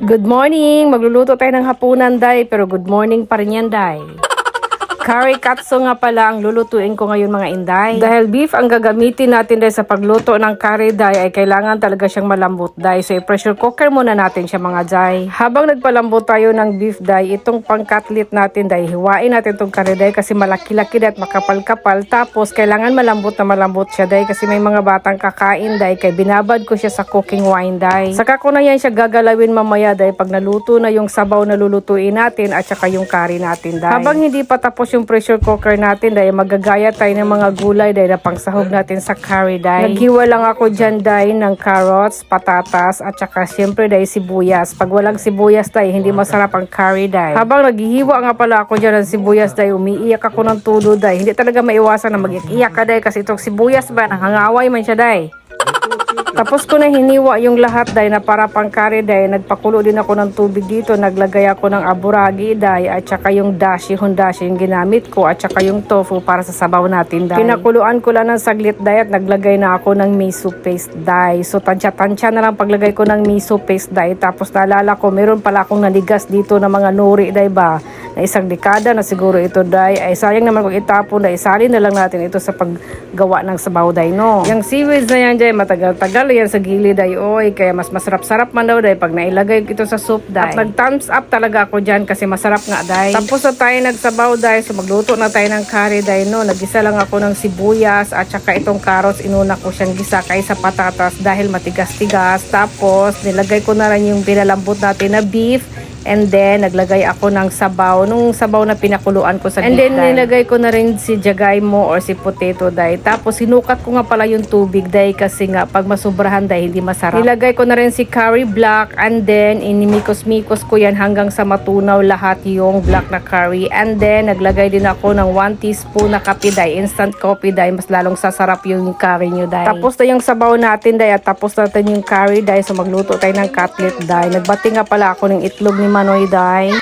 Good morning! Magluluto tayo ng hapunan, Day. Pero good morning pa rin yan, Day. Curry katsu nga pala ang lulutuin ko ngayon mga inday. Dahil beef ang gagamitin natin dahil sa pagluto ng curry day ay kailangan talaga siyang malambot day. So i-pressure cooker muna natin siya mga day. Habang nagpalambot tayo ng beef day, itong pangkatlit natin day, hiwain natin itong curry day kasi malaki-laki day at makapal-kapal. Tapos kailangan malambot na malambot siya day kasi may mga batang kakain day kaya binabad ko siya sa cooking wine day. Saka ko na yan siya gagalawin mamaya day pag naluto na yung sabaw na lulutuin natin at saka yung curry natin day. Habang hindi pa tapos yung pressure cooker natin dahil magagaya tayo ng mga gulay dahil na pangsahog natin sa curry dahil. Naghiwa lang ako dyan dahil ng carrots, patatas at saka syempre dahil sibuyas. Pag walang sibuyas dahil hindi masarap ang curry dahil. Habang naghihiwa nga pala ako dyan ng sibuyas dahil umiiyak ako ng tulo dahil. Hindi talaga maiwasan na mag-iyak ka dahil kasi itong sibuyas ba nangangaway man siya dahil. Tapos ko na hiniwa yung lahat dahil na para pang curry dahil nagpakulo din ako ng tubig dito. Naglagay ako ng aburagi dahil at saka yung dashi, hondashi yung ginamit ko at saka yung tofu para sa sabaw natin dahil. Pinakuluan ko lang ng saglit dahil at naglagay na ako ng miso paste dahil. So tansya-tansya na lang paglagay ko ng miso paste dahil. Tapos naalala ko meron pala akong naligas dito ng mga nuri dahil ba na isang dekada na siguro ito dahil ay sayang naman kung itapon dahil isalin na lang natin ito sa paggawa ng sabaw dahil no. Yung seaweeds na yan dahil matagal-tagal yan sa gilid ay oy kaya mas masarap-sarap man daw dahil pag nailagay ito sa soup dahil. At nag thumbs up talaga ako dyan kasi masarap nga dahil. Tapos na tayo nagsabaw dahil so magluto na tayo ng curry dahil no. Nagisa lang ako ng sibuyas at saka itong carrots inuna ko siyang gisa kaysa patatas dahil matigas-tigas. Tapos nilagay ko na rin yung pinalambot natin na beef And then, naglagay ako ng sabaw. Nung sabaw na pinakuluan ko sa And then, nilagay ko na rin si jagay mo or si potato dahil. Tapos, sinukat ko nga pala yung tubig dahil kasi nga, pag masubrahan dahil hindi masarap. Nilagay ko na rin si curry black and then, inimikos-mikos ko yan hanggang sa matunaw lahat yung black na curry. And then, naglagay din ako ng 1 teaspoon na kape dahil. Instant coffee dahil. Mas lalong sasarap yung curry nyo dahil. Tapos na yung sabaw natin dahil. At tapos natin yung curry dahil. So, magluto tayo ng cutlet dahil. Nagbati nga pala ako ng itlog ni Manoy dahil.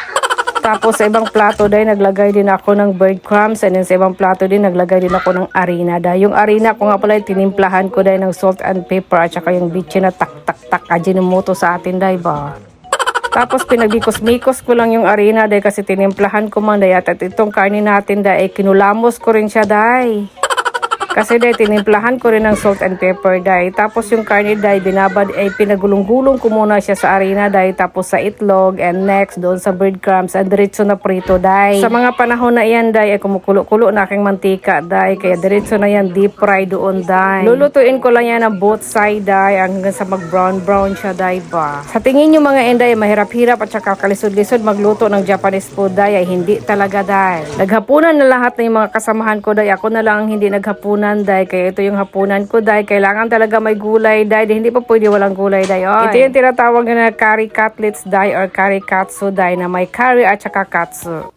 Tapos sa ibang plato dahil naglagay din ako ng breadcrumbs and then sa ibang plato din naglagay din ako ng harina dahil. Yung harina ko nga pala tinimplahan ko dahil ng salt and pepper at saka yung bitchin na tak tak tak ajinomoto sa atin dahil ba. Tapos pinagbikos-mikos ko lang yung harina dahil kasi tinimplahan ko man dahil at itong karni natin dahil kinulamos ko rin siya dahil. Kasi dahil tinimplahan ko rin ng salt and pepper dahil. Tapos yung karne dahil binabad ay pinagulong-gulong ko muna siya sa harina dahil. Tapos sa itlog and next doon sa breadcrumbs and diretso na prito dahil. Sa mga panahon na yan dahil ay kumukulo-kulo na aking mantika dahil. Kaya diretso na yan deep fry doon dahil. Lulutuin ko lang yan ng both side dahil hanggang sa mag brown brown siya dahil ba. Sa tingin nyo mga enday mahirap-hirap at saka kalisod-lisod magluto ng Japanese food dahil ay hindi talaga dahil. Naghapunan na lahat ng mga kasamahan ko dahil ako na lang ang hindi naghapunan dahil kaya ito yung hapunan ko dahil kailangan talaga may gulay dahil hindi pa pwede walang gulay dahil. Ito yung tinatawag na curry cutlets dahil or curry katsu dahil na may curry at saka katsu.